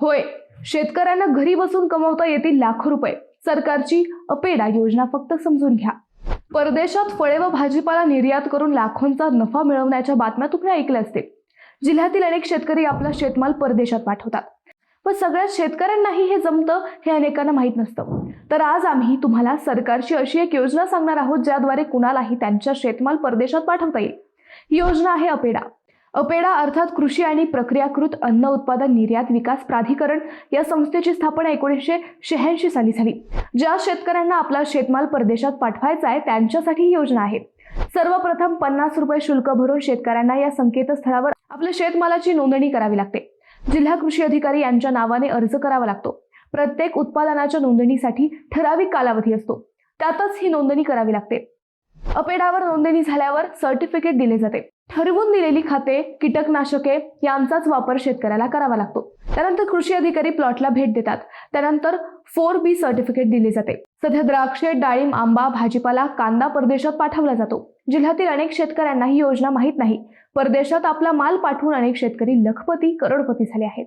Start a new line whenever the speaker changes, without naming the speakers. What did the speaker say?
होय शेतकऱ्यांना घरी बसून कमवता येतील लाखो रुपये. सरकारची अपेडा योजना फक्त समजून घ्या. परदेशात फळे व भाजीपाला निर्यात करून लाखोंचा नफा मिळवण्याच्या बातम्या तुम्ही ऐकल्या असतील. जिल्ह्यातील अनेक शेतकरी आपला शेतमाल परदेशात पाठवतात. पण सगळ्या शेतकऱ्यांनाही हे जमतं हे अनेकांना माहीत नसतं. तर आज आम्ही तुम्हाला सरकारची अशी एक योजना सांगणार आहोत ज्याद्वारे कुणालाही त्यांच्या शेतमाल परदेशात पाठवता येईल. ही योजना आहे अपेडा. अपेडा अर्थात कृषी आणि प्रक्रियाकृत अन्न उत्पादन निर्यात विकास प्राधिकरण या संस्थेची स्थापना एकोणीसशे शहाऐंशी साली झाली. ज्या शेतकऱ्यांना आपला शेतमाल परदेशात पाठवायचा आहे त्यांच्यासाठी ही योजना आहे. सर्वप्रथम पन्नास रुपये शुल्क भरून शेतकऱ्यांना या संकेतस्थळावर आपल्या शेतमालाची नोंदणी करावी लागते. जिल्हा कृषी अधिकारी यांच्या नावाने अर्ज करावा लागतो. प्रत्येक उत्पादनाच्या नोंदणीसाठी ठराविक कालावधी असतो. त्यातच ही नोंदणी करावी लागते. अपेडावर नोंदणी झाल्यावर सर्टिफिकेट दिले जाते. ठरवून दिलेली खते कीटकनाशके यांचाच वापर शेतकऱ्याला करावा लागतो. त्यानंतर कृषी अधिकारी प्लॉटला भेट देतात. त्यानंतर फोर बी सर्टिफिकेट दिले जाते. सध्या द्राक्षे डाळिंब आंबा भाजीपाला कांदा परदेशात पाठवला जातो. जिल्ह्यातील अनेक शेतकऱ्यांना ही योजना माहीत नाही. परदेशात आपला माल पाठवून अनेक शेतकरी लखपती करोडपती झाले आहेत.